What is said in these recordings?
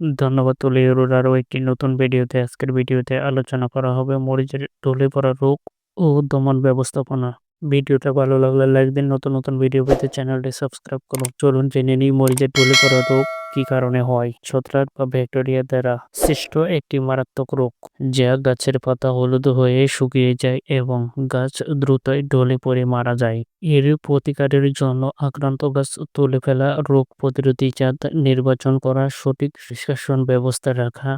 ধন্যবাদ তুলি অরুর আরও একটি নতুন ভিডিওতে। আজকের ভিডিওতে আলোচনা করা হবে মরিচের ঢলে পড়া রোগ ও দমন ব্যবস্থাপনা। ভিডিওটা ভালো লাগলে লাইক দিন। নতুন নতুন ভিডিও পেতে চ্যানেলটি সাবস্ক্রাইব করুন। চলুন জেনে নিই মরিচের ঢলে পড়া রোগ কি কারণে হয়? ছত্রাক বা ব্যাকটেরিয়া দ্বারা সৃষ্ট একটি মারাত্মক রোগ, যা গাছের পাতা হলুদ হয়ে শুকিয়ে যায় এবং গাছ দ্রুতই ঢলে পড়ে মারা যায়। এর প্রতিকারের জন্য আক্রান্ত গাছ তুলে ফেলা, রোগ প্রতিরোধী জাত নির্বাচন করা সঠিক নিষ্কাশন ব্যবস্থা রাখা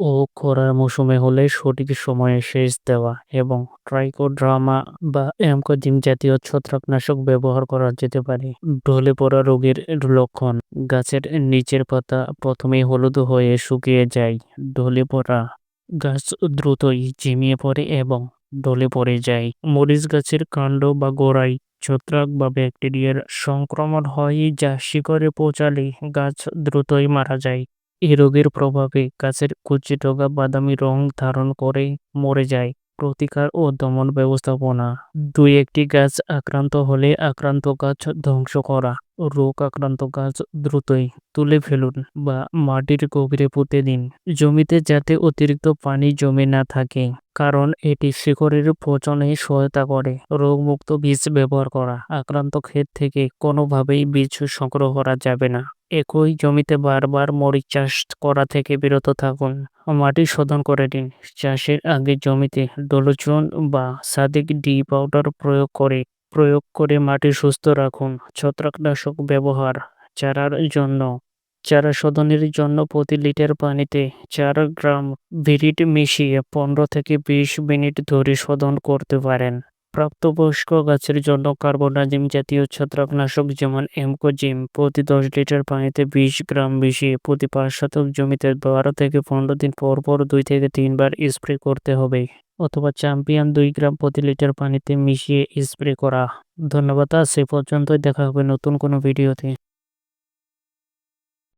ও খরার মৌসুমে হলে সঠিক সময়ে সেচ দেওয়া এবং ট্রাইকোড্রামা বা অ্যামকোজিম জাতীয় ছত্রাকনাশক ব্যবহার করা যেতে পারে। ঢলে পড়া রোগের লক্ষণ। গাছের নিচের পাতা প্রথমেই হলুদ হয়ে শুকিয়ে যায়। ঢলে পড়া গাছ দ্রুতই ঝিমিয়ে পড়ে এবং ঢলে পড়ে যায়। মরিচ গাছের কাণ্ড বা গোড়ায় ছত্রাক বা ব্যাকটেরিয়ার সংক্রমণ হয় যা শিকড়ে পৌঁছালে গাছ দ্রুতই মারা যায়। এই রোগের প্রভাবে গাছের কচি ডগা বাদামি রং ধারণ করে মরে যায়। প্রতিকার ও দমন ব্যবস্থাপনা। দুই, একটি গাছ আক্রান্ত হলে আক্রান্ত গাছ ধ্বংস করা। রোগ আক্রান্ত গাছ দ্রুতই তুলে ফেলুন বা মাটির গভীরে পুঁতে দিন। জমিতে যাতে অতিরিক্ত পানি জমে না থাকে, কারণ এটি শিকড়ের পচনে সহায়তা করে। রোগমুক্ত বীজ ব্যবহার করা। আক্রান্ত ক্ষেত থেকে কোনোভাবেই বীজ সংগ্রহ করা যাবে না। একই জমিতে বারবার মরিচ চাষ করা থেকে বিরত থাকুন। মাটি শোধন করে দিন। চাষের আগে জমিতে ডলোচুন বা সাদিক ডি পাউডার প্রয়োগ করে প্রয়োগ করে মাটি সুস্থ রাখুন। ছত্রাকনাশক ব্যবহার, চারার জন্য, চারা শোধনের জন্য প্রতি লিটার পানিতে চার গ্রাম ভিরিট মিশিয়ে পনেরো থেকে বিশ মিনিট ধরে শোধন করতে পারেন। প্রাপ্তবয়স্ক গাছের জন্য কার্বোনাজিম জাতীয় ছত্রাকনাশক যেমন এমকোজিম প্রতি দশ লিটার পানিতে বিশ গ্রাম মিশিয়ে প্রতি পাঁচ শতক জমিতে বারো থেকে পনেরো দিন পর পর দুই থেকে তিনবার স্প্রে করতে হবে অথবা চ্যাম্পিয়ন দুই গ্রাম প্রতি লিটার পানিতে মিশিয়ে স্প্রে করা। ধন্যবাদ, আজ সে পর্যন্তই। দেখা হবে নতুন কোনো ভিডিওতে।